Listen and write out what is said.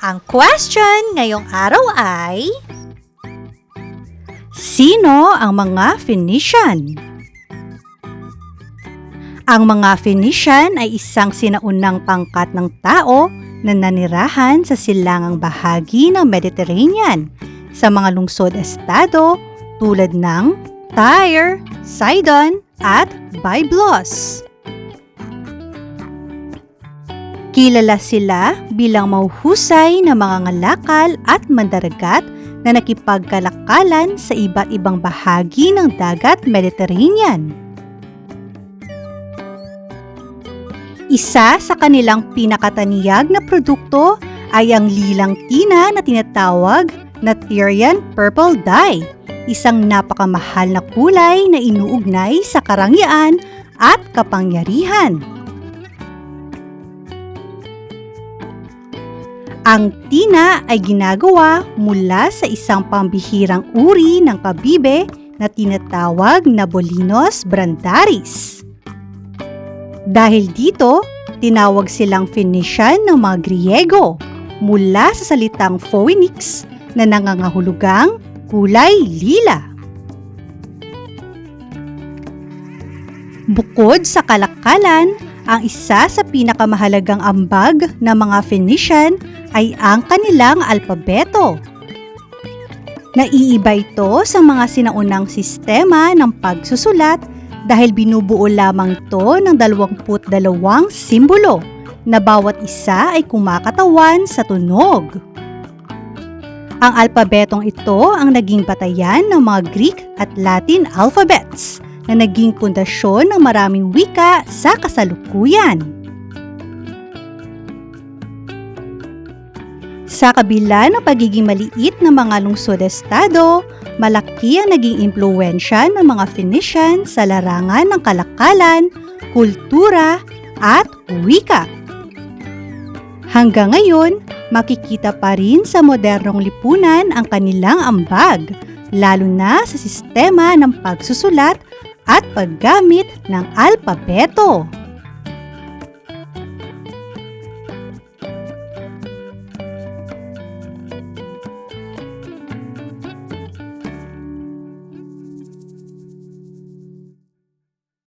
Ang question ngayong araw ay Sino ang mga Phoenician? Ang mga Phoenician ay isang sinaunang pangkat ng tao na nanirahan sa silangang bahagi ng Mediterranean sa mga lungsod-estado tulad ng Tyre, Sidon at Byblos. Kilala sila bilang mahuhusay na mga ngalakal at mandaragat na nakipagkalakalan sa iba't ibang bahagi ng dagat Mediterranean. Isa sa kanilang pinakataniyag na produkto ay ang lilang tina na tinatawag na Tyrian Purple Dye, isang napakamahal na kulay na inuugnay sa karangyaan at kapangyarihan. Ang tina ay ginagawa mula sa isang pambihirang uri ng kabibe na tinatawag na Bolinos brandaris. Dahil dito, tinawag silang Phoenician ng mga Griego mula sa salitang phoenix na nangangahulugang kulay lila. Bukod sa kalakalan, ang isa sa pinakamahalagang ambag ng mga Phoenician ay ang kanilang alpabeto. Naiiba ito sa mga sinaunang sistema ng pagsusulat dahil binubuo lamang ito ng 22 simbolo na bawat isa ay kumakatawan sa tunog. Ang alpabetong ito ang naging batayan ng mga Greek at Latin alphabets na naging pundasyon ng maraming wika sa kasalukuyan. Sa kabila ng pagiging maliit ng mga lungsod-estado, malaki ang naging impluensya ng mga Phoenician sa larangan ng kalakalan, kultura, at wika. Hanggang ngayon, makikita pa rin sa modernong lipunan ang kanilang ambag, lalo na sa sistema ng pagsusulat at paggamit ng alpabeto.